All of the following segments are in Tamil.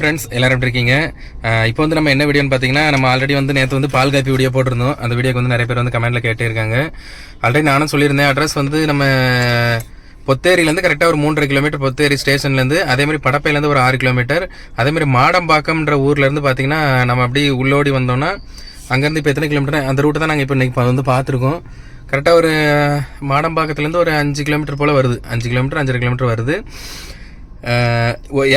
ஃப்ரெண்ட்ஸ் எல்லாரும் எப்படி இருக்கீங்க? இப்போ வந்து நம்ம என்ன வீடியோன்னு பார்த்தீங்கன்னா நம்ம ஆல்ரெடி வந்து நேற்று வந்து பால் காப்பி வீடியோ போட்டிருந்தோம். அந்த வீடியோக்கு வந்து நிறைய பேர் வந்து கமெண்ட்டில் கேட்டிருக்காங்க. ஆல்ரெடி நானும் சொல்லியிருந்தேன் அட்ரஸ் வந்து நம்ம பொத்தேரியிலேருந்து கரெக்டாக ஒரு மூன்றரை கிலோமீட்டர் பொத்தேரி ஸ்டேஷன்லேருந்து அதேமாதிரி படப்பையிலேருந்து ஒரு ஆறு கிலோமீட்டர் அதேமாதிரி மாடம்பாக்கம்ன்ற ஊர்லேருந்து பார்த்தீங்கன்னா நம்ம அப்படி உள்ளோடி வந்தோம்னா அங்கேருந்து இப்போ எத்தனை கிலோமீட்டர் அந்த ரூட்டை தான் நாங்கள் இப்போ இன்றைக்கி வந்து பார்த்துருக்கோம். கரெக்டாக ஒரு மாடம்பாக்கத்துலேருந்து ஒரு அஞ்சு கிலோமீட்டர் போல் வருது. அஞ்சு கிலோமீட்டர் அஞ்சரை கிலோமீட்டர் வருது.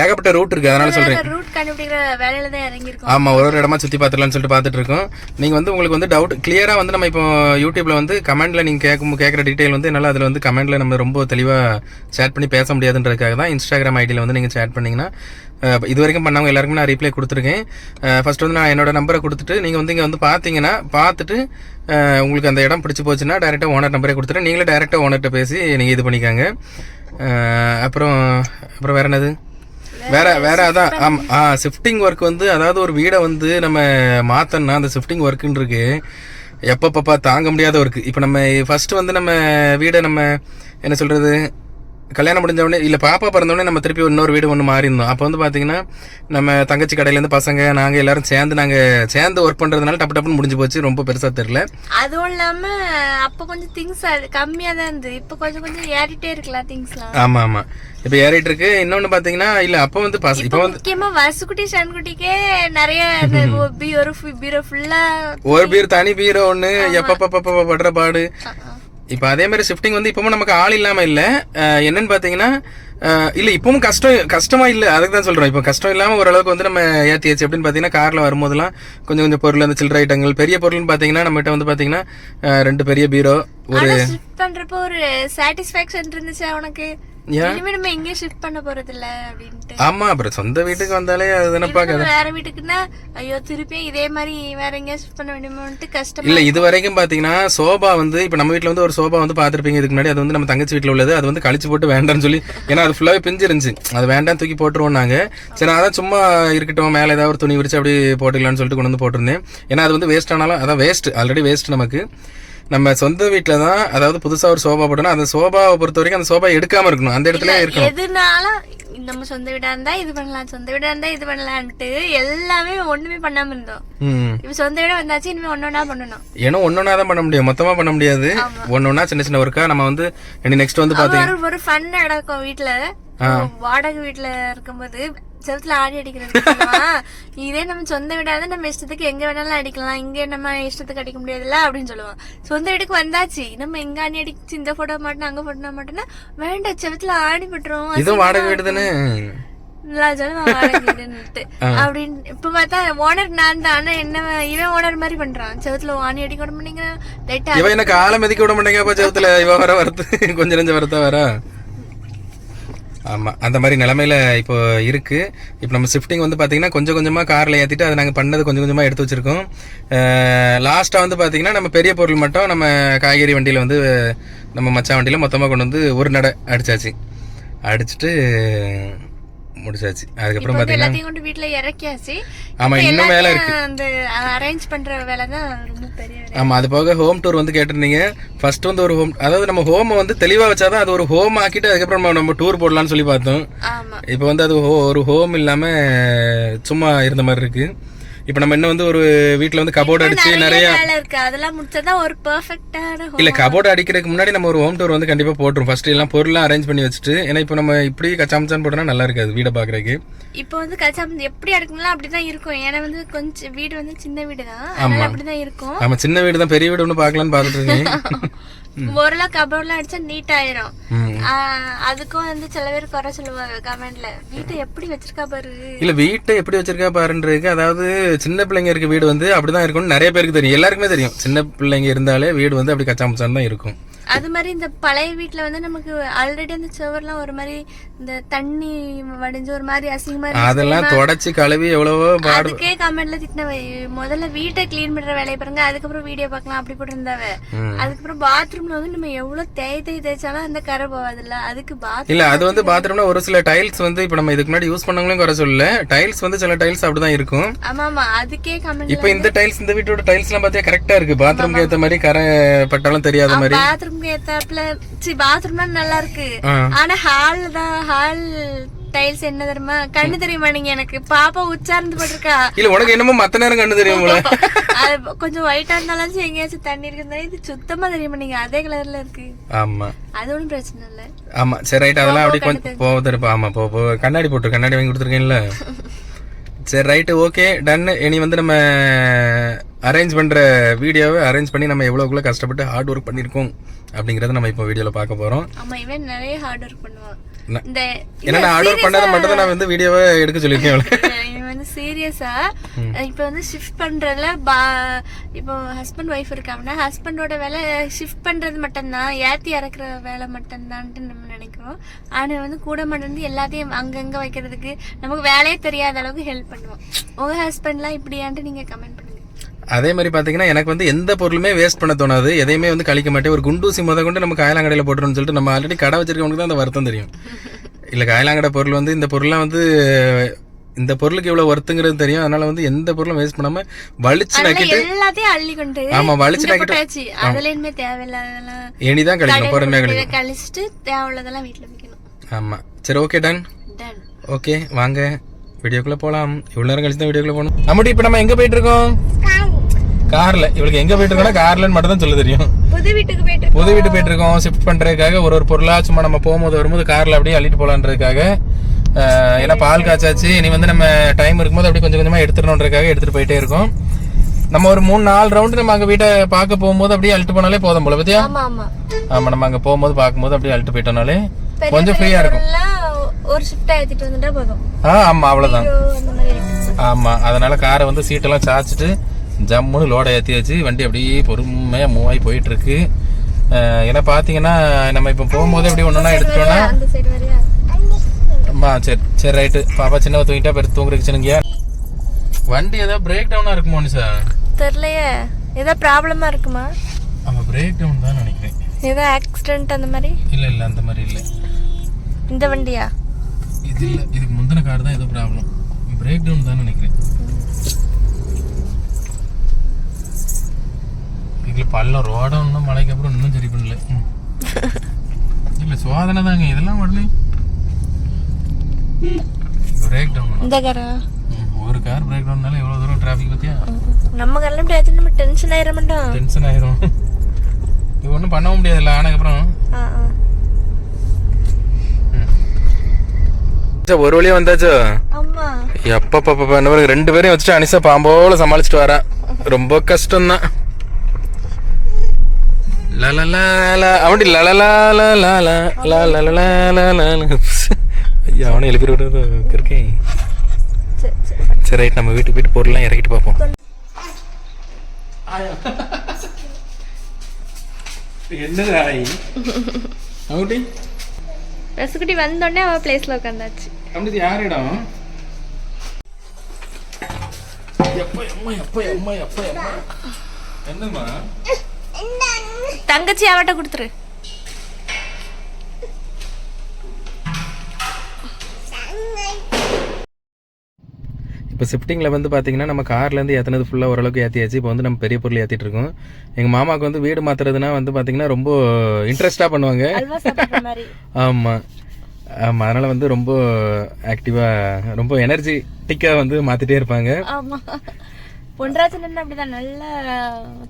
ஏகப்பட்ட ரூட் இருக்குது அதனால சொல்கிறேன் ரூட் கண்டுபிடிக்கிற வேலையில தான் இறங்கியிருக்கோம். ஆமா ஒரு ஒரு இடமா சுத்தி பார்த்துலாம்னு சொல்லிட்டு பார்த்துட்டு இருக்கோம். நீங்க வந்து உங்களுக்கு வந்து டவுட் கிளியரா வந்து நம்ம இப்போ யூடியூப்ல வந்து கமெண்ட்ல நீங்க கேட்கும் கேட்குற டீடைல் வந்து என்னால அதுல வந்து கமெண்ட்ல நம்ம ரொம்ப தெளிவா சேட் பண்ணி பேச முடியாதுன்றதுக்காக தான் இன்ஸ்டாகிராம் ஐடியில வந்து நீங்க சேட் பண்ணீங்கன்னா இது வரைக்கும் பண்ணவங்க எல்லாருக்குமே நான் ரிப்ளை கொடுத்துருக்கேன். ஃபர்ஸ்ட் வந்து நான் என்னோட நம்பரை கொடுத்துட்டு நீங்க வந்து இங்க வந்து பாத்தீங்கன்னா பார்த்துட்டு உங்களுக்கு அந்த இடம் பிடிச்சி போச்சுன்னா டேரெக்டாக ஓனர் நம்பரே கொடுத்துட்டு நீங்களே டேரெக்டாக ஓனர்கிட்ட பேசி நீங்க இது பண்ணிக்காங்க. அப்புறம் அப்புறம் வேற என்னது? வேற வேற அதான் ஆம் ஆ ஷிஃப்டிங் ஒர்க் வந்து அதாவது ஒரு வீடை வந்து நம்ம மாத்தணும்னா அந்த ஷிஃப்டிங் ஒர்க்குன்னு இருக்கு எப்பப்பப்பா தாங்க முடியாத ஒர்க்கு இப்போ நம்ம ஃபர்ஸ்ட் வந்து நம்ம வீடை நம்ம என்ன சொல்றது கல்யாணம் முடிஞ்ச உடனே இல்ல பாப்பா பிறந்த உடனே நம்ம திருப்பி இன்னொரு வீடு ஒன்று மாறி இருந்தோம் அப்போ வந்து பாத்தீங்கன்னா நம்ம தங்கச்சி கடையில இருந்து பசங்க நாங்க எல்லாரும் சேர்ந்து நாங்க சேர்ந்து ஒர்க் பண்றதுனால டப்பு டப்புன்னு முடிஞ்சு போச்சு. ரொம்ப பெருசா தெரியல. அதுவும் இல்லாம அப்ப கொஞ்சம் திங்ஸ் கம்மியா தான் இருந்தது. இப்ப கொஞ்சம் கொஞ்சம் ஏறிட்டே இருக்கலாம் திங்ஸ்லாம் ஆமா ஆமா. இப்போ ஏறிட்டு இருக்கு. இன்னொன்னு பாத்தீங்கன்னா இல்ல அப்போ வந்து பச இப்போ வந்து முக்கியமா வசுக்குட்டி சன்குட்டிக்கே நிறைய பீரோ பீரோ ஃபுல்லா ஒரு பீர் தனி பீரோ ஒன்று எப்பப்பப்ப படுற பாடு. இப்போ அதே மாதிரி ஷிஃப்டிங் வந்து இப்பவும் நமக்கு ஆள் இல்லாமல் இல்லை. என்னன்னு பார்த்தீங்கன்னா இல்லை இப்போவும் இப்பவும் கஷ்டம் கஷ்டமாக இல்லை. அதுக்கு தான் சொல்கிறோம் இப்போ கஷ்டம் இல்லாமல் ஓரளவுக்கு வந்து நம்ம ஏத்தியாச்சு எப்படின்னு பார்த்தீங்கன்னா காரில் வரும்போதெல்லாம் கொஞ்சம் கொஞ்சம் பொருள் அந்த சில்லற ஐட்டங்கள் பெரிய பொருள்னு பார்த்தீங்கன்னா நம்மகிட்ட வந்து பார்த்தீங்கன்னா ரெண்டு பெரிய பீரோ ஒரு பண்ணுறப்போ ஒரு சாட்டிஸ்ஃபேக்ஷன் இருந்துச்சு உனக்கு? இனிமே நம்ம எங்கேயும் ஷிஃப்ட் பண்ண போறது இல்ல அப்படின்ட்டு. ஆமா அப்புறம் சொந்த வீட்டுக்கு வந்தாலே அது தானப்பா இப்ப நம்ம வேற வீட்டுக்குன்னா ஐயோ திருப்பியும் இதே மாதிரி வேற எங்கேயும் ஷிஃப்ட் பண்ண வேண்டுமோன்ட்டு கஷ்டம் இல்ல இது வரைக்கும் பாத்தீங்கன்னா சோபா வந்து இப்ப நம்ம வீட்ல வந்து ஒரு சோபா வந்து பாத்திருப்பீங்க இதுக்கு முன்னாடி அது வந்து நம்ம தங்கச்சி வீட்ல உள்ளது அது வந்து கழிச்சு போட்டு வேண்டாம்னு சொல்லி ஏன்னா அது ஃபுல்லாவே பிஞ்சு இருந்துச்சு அது வேண்டாம் தூக்கி போட்டுருவோம் நாங்க சரி அதான் சும்மா இருக்கட்டும் மேல ஏதாவது ஒரு துணி விரிச்சு அப்படி போட்டுக்கலாம்னு சொல்லிட்டு கொண்டு வந்து போட்டிருந்தேன். ஏன்னா அது வந்து வேஸ்ட் ஆனாலும் அதான் வேஸ்ட் ஆல்ரெடி வேஸ்ட் நமக்கு. நம்ம சொந்த வீட்ல தான் அதாவது புதுசா ஒரு சோபா போட்டோம்னா அந்த சோபாவை பொறுத்த வரைக்கும் அந்த சோபா எடுக்காம இருக்கணும். அந்த இடத்துல இருக்கணும். எதுனாலும் நம்ம சொந்த வீடா இருந்தா இது பண்ணலாம் சொந்த வீடா இருந்தா இது பண்ணலான்ட்டு எல்லாமே ஒண்ணுமே பண்ணாம இருந்தோம். இப்ப சொந்த வீடா வந்தாச்சு இனிமே ஒன்னொன்னா பண்ணணும். ஏன்னா ஒன்னொன்னா தான் பண்ண முடியும். மொத்தமா பண்ண முடியாது. ஒன்னொன்னா சின்ன சின்ன ஒர்க்கா நம்ம வந்து நெக்ஸ்ட் வந்து பாத்தீங்கன்னா ஒரு ஒரு ஃபன் நடக்கும் வீட்ல. வாடகை வீட்ல இருக்கும்போது செவத்துல ஆடி அடிக்கிறது? இதே நம்ம சொந்த வீடா இருந்தா நம்ம இஷ்டத்துக்கு எங்க வேணாலும் அடிக்கலாம். இங்க நம்ம இஷ்டத்துக்கு அடிக்க முடியாதுல்ல அப்படின்னு சொல்லுவோம். சொந்த வீட்டுக்கு வந்தாச்சு. நம்ம எங்க ஆணி அடிச்சு இந்த போட்டோ மாட்டோம் அங்க போட்டோ மாட்டோம்னா வேண்டாம் செவத்துல ஆணி விட்டுருவோம் இதுவும் வாடகை வீடு தானே. அப்படின்னு இப்ப பார்த்தா ஓனர் நான் தான். ஆனா என்ன இவன் ஓனர் மாதிரி பண்றான். செவத்துல ஆணி அடிக்க விட மாட்டேங்கிறான். இவன் என்ன காலை மிதிக்க விட மாட்டேங்க செவத்துல இவ வர வரத்து கொஞ்சம் நெஞ்ச வரத்தா வர? ஆமாம் அந்த மாதிரி நிலமையில இப்போ இருக்குது இப்போ நம்ம ஷிஃப்டிங் வந்து பார்த்தீங்கன்னா கொஞ்சம் கொஞ்சமாக காரில் ஏற்றிட்டு அதை நாங்கள் பண்ணது கொஞ்சம் கொஞ்சமாக எடுத்து வச்சுருக்கோம். லாஸ்ட்டாக வந்து பார்த்திங்கன்னா நம்ம பெரிய பொருள் மட்டும் நம்ம காய்கறி வண்டியில் வந்து நம்ம மச்சான் வண்டியில் மொத்தமாக கொண்டு வந்து ஒரு நடை அடிச்சாச்சு. அடிச்சுட்டு முடிச்சாச்சு. அதுக்கப்புறம் பாத்தீங்கன்னா எல்லாத்தையும் கொண்டு வீட்ல இறக்கியாச்சு. ஆமா இன்னும் வேலை எல்லாத்தையும் அந்த அரேஞ்ச் பண்ற வேலை தான் ரொம்ப பெரிய வேலை. ஆமா அது போக ஹோம் டூர் வந்து கேட்டிருந்தீங்க. ஃபர்ஸ்ட் வந்து ஒரு ஹோம் அதாவது நம்ம ஹோம் வந்து தெளிவா வச்சாதான் அது ஒரு ஹோம் ஆக்கிட்டு அதுக்கப்புறம் நம்ம- நம்ம டூர் போடலாம்னு சொல்லி பார்த்தோம். இப்போ வந்து அது ஒரு ஹோம் இல்லாம சும்மா இருந்த மாதிரி இருக்கு. இப்போ நம்ம இன்னும் வந்து ஒரு வீட்ல வந்து கபோர்டு அடிச்சு நிறைய இருக்கு. அதெல்லாம் முடிச்சதான் ஒரு பெர்ஃபெக்ட்டான இல்ல கபோர்டு அடிக்கிறதுக்கு முன்னாடி நம்ம ஒரு ஹோம் டூர் வந்து கண்டிப்பா போட்டுரும் ஃபர்ஸ்ட் எல்லாம் பொருள்லாம் அரேஞ்ச் பண்ணி வச்சுட்டு ஏன்னா இப்போ நம்ம இப்படி கச்சாமச்சான் போட்டோம்னா நல்லா இருக்காது வீடை பாக்குறதுக்கு. இப்போ வந்து கச்சாம் எப்படி அடுக்கணும் அப்படிதான் இருக்கும். ஏன்னா வந்து கொஞ்சம் வீடு வந்து சின்ன வீடு தான் அதனால அப்படிதான் இருக்கும். ஆமா சின்ன வீடு தான் பெரிய வீடு ஒன்று பார்க்கலான்னு பார்த்துட்டு இருக்கேன். ஓரளவு கபோர்ட்லாம் அடிச்சா நீட் ஆயிரும். அதுக்கும் வந்து சில பேர் குறை சொல்லுவாங்க கமெண்ட்ல. வீட்டை எப்படி வச்சிருக்கா பாரு. இல்ல வீட்டை எப்படி வச்சிருக்கா பாருன்றதுக்கு அதாவது சின்ன பிள்ளைங்க இருக்க வீடு வந்து அப்படிதான் இருக்கும்னு நிறைய பேருக்கு தெரியும். எல்லாருக்குமே தெரியும். சின்ன பிள்ளைங்க இருந்தாலே வீடு வந்து அப்படி கச்சாமச்சான் தான் இருக்கும். அது மாதிரி இந்த பழைய வீட்ல வந்து நமக்கு ஆல்ரெடி அந்த சுவர்லாம் ஒரு மாதிரி இந்த தண்ணி வடிஞ்சு ஒரு மாதிரி அசிங்கமா அதெல்லாம் தொடச்சு கழுவி எவ்வளவோ அதுக்கே கமெண்ட்ல திட்டினவ முதல்ல வீட்டை க்ளீன் பண்ற வேலையை பாருங்க அதுக்கப்புறம் வீடியோ பார்க்கலாம் அப்படி போட்டிருந்தாவ. அதுக்கப்புறம் பாத்ரூம்ல வந்து நம்ம எவ்வளவு தேய் தேய் தேய்ச்சாலும் அந்த கரை போவாதுல்ல அதுக்கு பாத்ரூம் இல்ல அது வந்து பாத்ரூம்ல ஒரு சில டைல்ஸ் வந்து இப்ப நம்ம இதுக்கு முன்னாடி யூஸ் பண்ணவங்களும் குறை சொல்லல. டைல்ஸ் வந்து சில டைல்ஸ் அப்படிதான் இருக்கும். ஆமா ஆமா அதுக்கே கமெண்ட் இப்ப இந்த டைல்ஸ் இந்த வீட்டோட டைல்ஸ் எல்லாம் பாத்தியா கரெக்டா இருக்கு. பாத்ரூம்க்கு ஏத்த மாதிரி கரை பட்டாலும் தெரியாத மாதிரி. பாத்ரூம்க்கு ஏத்தாப்புல சி பாத்ரூம்னா நல்லா இருக்கு. ஆனா ஹால் தான் ஹால் டைல்ஸ் என்ன தெரியுமா? கண்ணு தெரியுமா நீங்க எனக்கு? பாப்பா உச்சார்ந்து போட்டிருக்கா. இல்ல உனக்கு என்னமோ மத்த நேரம் கண்டு தெரியும் கொஞ்சம் ஒயிட்டா இருந்தாலும் சரி, எங்கேயாச்சும் தண்ணி இருக்குதா இது சுத்தமா தெரியுமா நீங்க? அதே கலர்ல இருக்கு. ஆமா. அது ஒண்ணும் பிரச்சனை இல்ல. ஆமா சரி ரைட் அதெல்லாம் அப்படி கொஞ்சம் போகுது இருப்பா ஆமா போ கண்ணாடி போட்டு கண்ணாடி வாங்கி கொடுத்துருக்கேன்ல. சரி ரைட்டு ஓகே டன் இனி வந்து நம்ம அரேஞ்ச் பண்ற வீடியோவை அரேஞ்ச் பண்ணி நம்ம எவ்வளோக்குள்ள கஷ்டப்பட்டு ஹார்ட் ஒர்க் பண்ணியிருக்கோம் அப்படிங்கறத நம்ம இப்போ வீடியோல பார்க்க போறோம். ஆமா இவன் நிறைய ஹார்ட் ஒர்க் பண்ணுவான். நான் ஹார்ட் ஒர்க் பண்ணதை மட்டும் தான் நான் வந்து வீடியோவை எடுக்க சொல்லியிருக்கேன். இவன் வந்து சீரியஸா இப்ப வந்து ஷிஃப்ட் பண்றதுல பா இப்போ ஹஸ்பண்ட் ஒய்ஃப் இருக்காங்கன்னா ஹஸ்பண்டோட வேலை ஷிஃப்ட் பண்றது மட்டும்தான் ஏத்தி இறக்குற வேலை மட்டும்தான்ட்டு நம்ம நினைக்கிறோம். ஆனா வந்து கூட மட்டும் எல்லாத்தையும் அங்கங்க வைக்கிறதுக்கு நமக்கு வேலையே தெரியாத அளவுக்கு ஹெல்ப் பண்ணுவோம். உங்க ஹஸ்பண்ட்லாம் இப்படியான்ட்டு நீங்க கமெண்ட் பண்ணுங்க. அதே மாதிரி பாத்தீங்கன்னா எனக்கு வந்து எந்த பொருளுமே வேஸ்ட் பண்ண தோணாது. எதையுமே வந்து கழிக்க மாட்டேன். ஒரு குண்டூசி முத கொண்டு நம்ம காயலாங்கடையில் போட்டுருன்னு சொல்லிட்டு நம்ம ஆல்ரெடி கடை வச்சிருக்கவனுக்கு தான் அந்த வருத்தம் தெரியும். இல்ல காயலாங்கடை பொருள் வந்து இந்த பொருள்லாம் வந்து இந்த பொருளுக்கு இவ்வளவு வருத்துங்கிறது தெரியும். அதனால வந்து எந்த பொருளும் வேஸ்ட் பண்ணாம வலிச்சு நக்கிட்டு எல்லாத்தையும் அள்ளி கொண்டு ஆமா வலிச்சு நக்கிட்டு போட்டாச்சு. அதுல இனிமே தேவையில்லாதெல்லாம் இனிதான் கழிக்கணும் பொறுமையா கழிக்கணும். கழிச்சிட்டு தேவையுள்ளதெல்லாம் வீட்டுல வைக்கணும். ஆமா. சரி ஓகே டன் ஓகே வாங்க. வீடியோக்குள்ள போலாம். இவ்வளவு நேரம் கழிச்சு தான் வீடியோக்குள்ள போகணும். நம்மடி இப்ப நம்ம எங்க போயிட்டு இருக்கோம்? கார்ல. இவளுக்கு எங்க போயிட்டு இருக்கோம்னா கார்லன்னு மட்டும் தான் சொல்ல தெரியும். புது வீட்டுக்கு போயிட்டு புது வீட்டு போயிட்டு இருக்கோம். ஷிஃப்ட் பண்றதுக்காக ஒரு ஒரு பொருளா சும்மா நம்ம போகும்போது வரும்போது கார்ல அப்படியே அள்ளிட்டு போலான்றதுக்காக ஏன்னா பால் காய்ச்சாச்சு. இனி வந்து நம்ம டைம் இருக்கும்போது அப்படியே கொஞ்சம் கொஞ்சமா எடுத்துடணுன்றதுக்காக எடுத்துட்டு போயிட்டே இருக்கோம். நம்ம ஒரு மூணு நாலு ரவுண்டு நம்ம அங்க வீட்டை பார்க்க போகும்போது அப்படியே அள்ளிட்டு போனாலே போதும் போல பத்தியா? ஆமா ஆமா. ஆமா நம்ம அங்க போகும்போது பார்க்கும்போது அப்படியே அள்ளிட்டு போயிட்டோம்னாலே கொஞ்சம் ஃப்ரீயா இருக்கும். ஒரு ஷிஃப்ட் ஏத்திட்டு வந்துட்டா போதும். ஆ ஆமா அவ்வளவுதான். ஐயோ, அந்த மாதிரி ஆமா அதனால காரை வந்து சீட்டெல்லாம் சாய்ச்சிட்டு ஜம்முன்னு லோடை ஏற்றி வச்சு வண்டி அப்படியே பொறுமையாக மூவ் ஆகி போயிட்டு இருக்கு. அஹ் ஏன்னா பார்த்தீங்கன்னா நம்ம இப்போ போகும்போது அப்படியே ஒன்று ஒன்றா எடுத்துட்டோம்னா அம்மா சரி சரி ரைட்டு பாப்பா சின்னவ தூங்கிட்டா பெருத்து தூங்குறதுக்கு சின்னங்க வண்டி ஏதாவது பிரேக் டவுனாக இருக்குமோ நிஷா தெரியலையே. ஏதோ ப்ராப்ளமா இருக்குமா? ஆமாம் பிரேக் டவுன் தான் நினைக்கிறேன். ஏதோ ஆக்சிடென்ட் அந்த மாதிரி? இல்லை இல்லை அந்த மாதிரி இல்லை. இந்த வண்டியா? இது இல்லை இதுக்கு முந்தின கார் தான் ஏதோ ப்ராப்ளம் பிரேக் டவுன் தான் நினைக்கிறேன். இதில் பள்ளம் ரோடம் இன்னும் மழைக்கு அப்புறம் இன்னும் சரி பண்ணல. இல்லை சோதனை தாங்க. இதெல்லாம் உடனே பிரேக் டவுன் இந்த காரா ஒரு கார் பிரேக் டவுன்னால எவ்வளோ தூரம் டிராஃபிக் பற்றியா நம்ம கல்லம் பேச்சு நம்ம டென்ஷன் ஆயிட மாட்டோம் டென்ஷன் ஆயிரும். இது ஒன்றும் பண்ணவும் முடியாதுல்ல ஆனதுக்கப்புறம் ஆ, ஆ. ஒரு வழியா வந்தாச்சோ. இந்த மாதிரி ரெண்டு பேரையும் வச்சுட்டு அனிசா பாம்போல சமாளிச்சுட்டு வரா. ரொம்ப கஷ்டம் தான் அவன்டி ஐயா அவனை எழுப்பி விடுறது இருக்கேன் சரி சரி சரி ரைட் நம்ம வீட்டுக்கு போயிட்டு பொருள்லாம் இறக்கிட்டு பார்ப்போம். அவட்டி ரசகுட்டி வந்தோடனே அவ பிளேஸ்ல உட்காந்தாச்சு அப்படி யார் இடம்? எப்பா அம்மா எப்பா அம்மா எப்பா அம்மா. என்னம்மா? தங்கச்சி அவட்ட கொடுத்துரு. இப்போ ஷிஃப்டிங்கில் வந்து பார்த்தீங்கன்னா நம்ம கார்லேருந்து ஏற்றினது ஃபுல்லாக ஓரளவுக்கு ஏற்றியாச்சு இப்போ வந்து நம்ம பெரிய பொருள் ஏற்றிட்டு இருக்கோம். எங்கள் மாமாவுக்கு வந்து வீடு மாற்றுறதுனா வந்து பார்த்தீங்கன்னா ரொம்ப இன்ட்ரெஸ்ட்டாக பண்ணுவாங்க. ஆமாம் ஆமாம் அதனால் வந்து ரொம்ப ஆக்டிவாக ரொம்ப எனர்ஜிட்டிக்காக வந்து மாற்றிட்டே இருப்பாங்க. ஆமா. பொன்ராஜன் அப்படிதான் நல்லா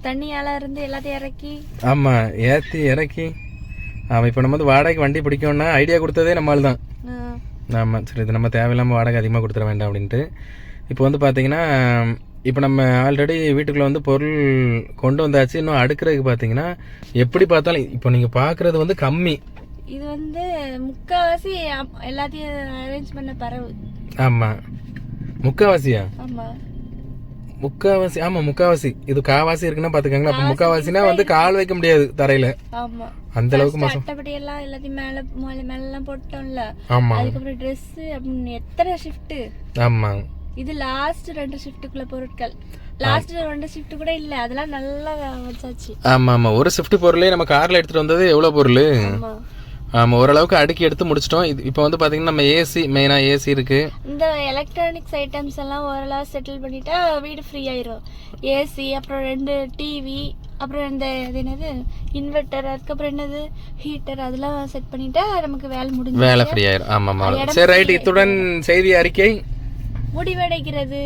தண்ணியால இருந்து எல்லாத்தையும் இறக்கி. ஆமாம் ஏற்றி இறக்கி. ஆமாம் இப்போ நம்ம வந்து வாடகைக்கு வண்டி பிடிக்கணும்னா ஐடியா கொடுத்ததே நம்மால் தான் ம், ஆமாம் சரி இது நம்ம தேவையில்லாமல் வாடகை அதிகமாக கொடுத்துட வேண்டாம் அப்படின்ட்டு. இப்போ வந்து பார்த்தீங்கன்னா இப்போ நம்ம ஆல்ரெடி வீட்டுக்குள்ளே வந்து பொருள் கொண்டு வந்தாச்சு. இன்னும் அடுக்கிறதுக்கு பார்த்தீங்கன்னா எப்படி பார்த்தாலும் இப்போ நீங்கள் பார்க்குறது வந்து கம்மி. இது வந்து முக்காவாசி அப்- எல்லாத்தையும் அரேஞ்ச் பண்ண பறவு. ஆமாம் முக்காவாசியா? ஆமா. முக்காவாசி ஆமாம் முக்காவாசி. இது காவாசி இருக்குன்னா பார்த்துக்கங்களேன் அப்போ முக்காவாசினா வந்து கால் வைக்க முடியாது தரையில். ஆமா. அந்த அளவுக்கு மோசம். அட்டப்படி எல்லாம் எல்லாத்தையும் மேல மேல எல்லாம் போட்டோம்ல. ஆமாம் அதுக்கப்புறம் Dress அப்படின்னு எத்தனை ஷிஃப்ட் ஆமாம் இது லாஸ்ட் ரெண்டு ஷிஃப்ட்டுக்குள்ள பொருட்கள். லாஸ்ட் ரெண்டு ஷிஃப்ட் கூட இல்ல அதெல்லாம் நல்லா வச்சாச்சு. ஆமாம் ஆமாம் ஒரு ஷிஃப்ட் பொருளே நம்ம காரில் எடுத்துகிட்டு வந்தது எவ்வளோ பொருள்? ஆமா. ஓரளவுக்கு அடுக்கி எடுத்து முடிச்சிட்டோம். இது இப்போ வந்து பார்த்தீங்கன்னா நம்ம ஏசி மெயினாக ஏசி இருக்குது இந்த எலக்ட்ரானிக்ஸ் ஐட்டம்ஸ் எல்லாம் ஓரளவு செட்டில் பண்ணிட்டா வீடு ஃப்ரீ ஆயிரும். ஏசி அப்புறம் ரெண்டு டிவி அப்புறம் இந்த இது என்னது? இன்வெர்டர் அதுக்கப்புறம் என்னது? ஹீட்டர் அதெல்லாம் செட் பண்ணிட்டா நமக்கு வேலை முடிஞ்சு வேலை ஃப்ரீ ஆயிரும். ஆமாம் ஆமாம் சரி ரைட் இத்துடன் செய்தி அறிக்கை. முடிவடைகிறது.